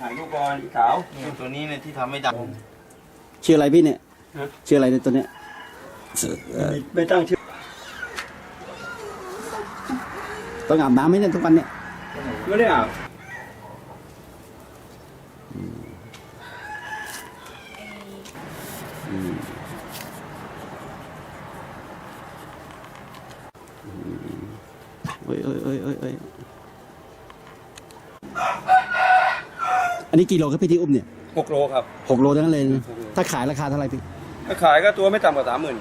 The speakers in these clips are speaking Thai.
ถ่ายรูปก่อนอีขาวนี่ตัวนี้เนี่ยที่ทำให้ดัง ชื่ออะไรพี่เนี่ยฮะ ชื่ออะไรในยตัวเนี้ยไม่ตั้งชื่อต้องอาบน้ำไหมเนี่ยทุกวันเนี่ยไม่ได้อะเอ้ยเอ้ยเอ้ยเอ้ยเอ้ย อันนี้กี่โลครับพี่ที่อุ้มเนี่ยหกโลครับหกโลทั้งนั้นเลยนะหกโลถ้าขายราคาเท่าไหร่พี่ถ้าขายก็ตัวไม่ต่ำกว่าสามหมื่น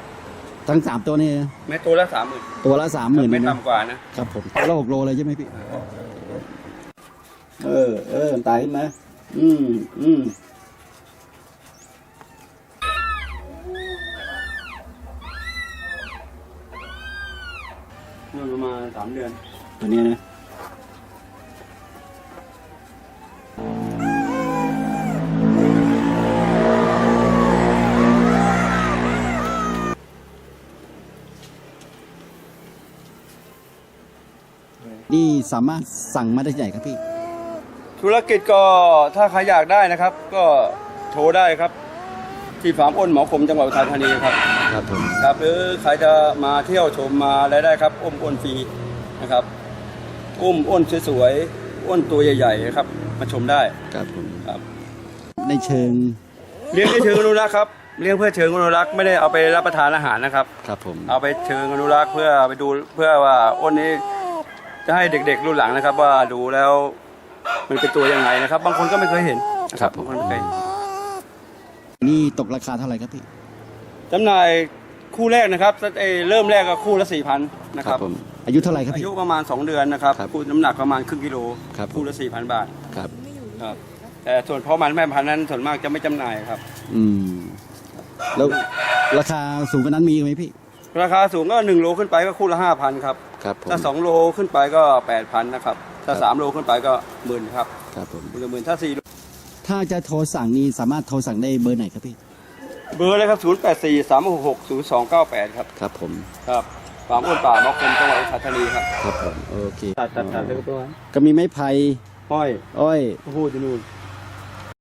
ทั้งสามตัวนี่ไม่ตัวละสามหมื่นตัวละสามหมื่นไม่นะต่ำกว่านะครับผมตัวละหกโลเลยใช่ไหมพี่ เออ เออตายขึ้นมาอืมอืมเมื่อประมาณสามเดือนตัวเนี้ยนะ นี่สามารถสั่งมาได้ที่ไหนครับพี่ ธุรกิจก็ถ้าใครอยากได้นะครับ ก็โทรได้ครับ ที่ฟาร์มอ้นหมอคมจังหวัดอุทัยธานีครับครับผมครับหรือใครจะมาเที่ยวชมมาอะไรได้ครับอ้มอ้นฟรีนะครับ อุ้มอ้นสวยๆอ้นตัวใหญ่ๆนะครับ มาชมได้ครับผมครับ ในเชิงเลี้ยงในเชิงอนุรักษ์ครับเลี้ยงเพื่อเชิงอนุรักษ์ไม่ได้เอาไปรับประทานอาหารนะครับ ครับผม เอาไปเชิงอนุรักษ์เพื่อไปดูเพื่อว่าอ้นนี้ จะให้เด็กๆรุ่นหลังนะครับว่าดูแล้วมันเป็นตัวยังไงนะครับ บางคนก็ไม่เคยเห็นนะครับบางคนไม่เคยเห็นนี่ตกราคาเท่าไหร่ครับพี่ จำหน่ายคู่แรกนะครับเอ่อเริ่มแรกก็คู่ละสี่พันนะครับผมอายุเท่าไหร่ครับอาพี่ ยุประมาณ 2 เดือนนะครับครับคู่น้ำหนักประมาณครึ่งกิโลครับ คู่ละสี่พันบาทครับ ครับแต่ส่วนพ่อมันแม่พันธุ์นั้นส่วนมากจะไม่จำหน่ายครับ อืม แล้วราคาสูงกว่านั้นมีไหมพี่ ราคาสูงก็1โลขึ้นไปก็คู่ละห้าพันครับ ครับผม ถ้า2โลขึ้นไปก็แปดพันนะครับ ถ้าครับ3โลขึ้นไปก็หมื่นครับครับผม หมื่นหมื่นถ้า4โลถ้าจะโทรสั่งนี่สามารถโทรสั่งได้เบอร์ไหนครับพี่ เบอร์เลยครับ0 8 4 3 6 6 0 2 9 8ครับครับผม ครับฟาร์มอ้นป่ามอคมจังหวัดอุทัยธานีครับครับผม โอเค ตัดตัดตัดแล้วก็ตัวก็มีไม้ไผ่ห้อยอ้อยข้าวโพดที่นู่น